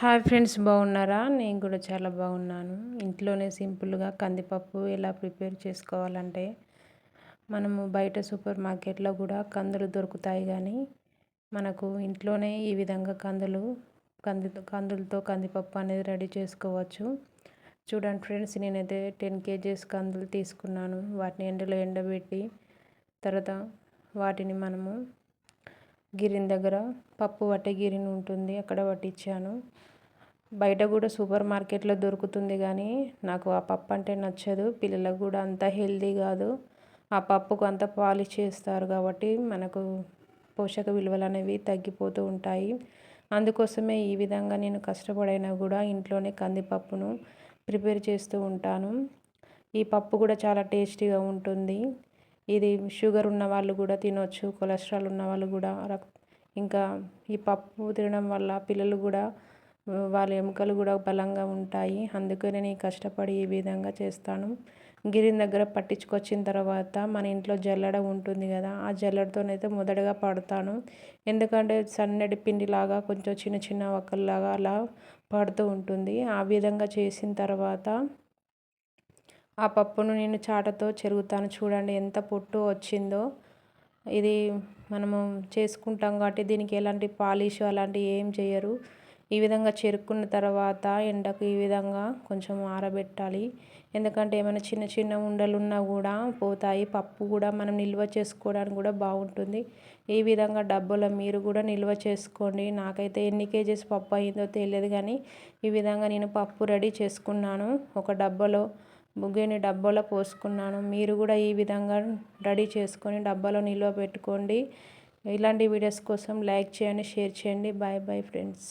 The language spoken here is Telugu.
హాయ్ ఫ్రెండ్స్ బాగున్నారా? నేను కూడా చాలా బాగున్నాను. ఇంట్లోనే సింపుల్గా కందిపప్పు ఎలా ప్రిపేర్ చేసుకోవాలంటే మనము బయట సూపర్ మార్కెట్లో కూడా కందులు దొరుకుతాయి కానీ మనకు ఇంట్లోనే ఈ విధంగా కందులు కంది కందులతో కందిపప్పు అనేది రెడీ చేసుకోవచ్చు. చూడండి ఫ్రెండ్స్ నేనైతే టెన్ కేజీస్ కందులు తీసుకున్నాను. వాటిని ఎండలో ఎండబెట్టి తర్వాత వాటిని మనము గిరిని దగ్గర పప్పు పట్టే గిరిని ఉంటుంది అక్కడ పట్టించాను బయట కూడా సూపర్ మార్కెట్లో దొరుకుతుంది కానీ నాకు ఆ పప్పు అంటే నచ్చదు. పిల్లలకు కూడా అంత హెల్దీ కాదు. ఆ పప్పుకు అంత పాలిష్ చేస్తారు కాబట్టి మనకు పోషక విలువలు అనేవి తగ్గిపోతూ ఉంటాయి. అందుకోసమే ఈ విధంగా నేను కష్టపడైనా కూడా ఇంట్లోనే కందిపప్పును ప్రిపేర్ చేస్తూ ఉంటాను. ఈ పప్పు కూడా చాలా టేస్టీగా ఉంటుంది. ఇది షుగర్ ఉన్న వాళ్ళు కూడా తినవచ్చు కొలెస్ట్రాల్ ఉన్న వాళ్ళు కూడా ఇంకా ఈ పప్పు తినడం వల్ల పిల్లలు కూడా వాళ్ళ ఎముకలు కూడా బలంగా ఉంటాయి. అందుకే నేను కష్టపడి ఈ విధంగా చేస్తాను. గిరిని దగ్గర పట్టించుకొచ్చిన తర్వాత మన ఇంట్లో జల్లడ ఉంటుంది కదా ఆ జల్లడతోనైతే మొదటగా పడతాను. ఎందుకంటే సన్నటి పిండిలాగా కొంచెం చిన్న చిన్న ఒక్కల్లాగా అలా పడుతూ ఉంటుంది. ఆ విధంగా చేసిన తర్వాత ఆ పప్పును నేను చాటతో చెరుగుతాను. చూడండి ఎంత పొట్టు వచ్చిందో. ఇది మనము చేసుకుంటాం కాబట్టి దీనికి ఎలాంటి పాలిష్ అలాంటివి ఏం చేయరు. ఈ విధంగా చెరుక్కున్న తర్వాత ఎండకు ఈ విధంగా కొంచెం ఆరబెట్టాలి. ఎందుకంటే ఏమైనా చిన్న చిన్న ఉండలు ఉన్నా కూడా పోతాయి. పప్పు కూడా మనం నిల్వ చేసుకోవడానికి కూడా బాగుంటుంది. ఈ విధంగా డబ్బుల మీరు కూడా నిల్వ చేసుకోండి. నాకైతే ఎన్ని కేజీస్ పప్పు అయిందో తెలియదు కానీ ఈ విధంగా నేను పప్పు రెడీ చేసుకున్నాను. ఒక డబ్బాలో ముగ్గుని డబ్బాలో పోసుకున్నాను. మీరు కూడా ఈ విధంగా రెడీ చేసుకొని డబ్బాలో నిల్వ పెట్టుకోండి. ఇలాంటి వీడియోస్ కోసం లైక్ చేయండి షేర్ చేయండి. Bye bye friends.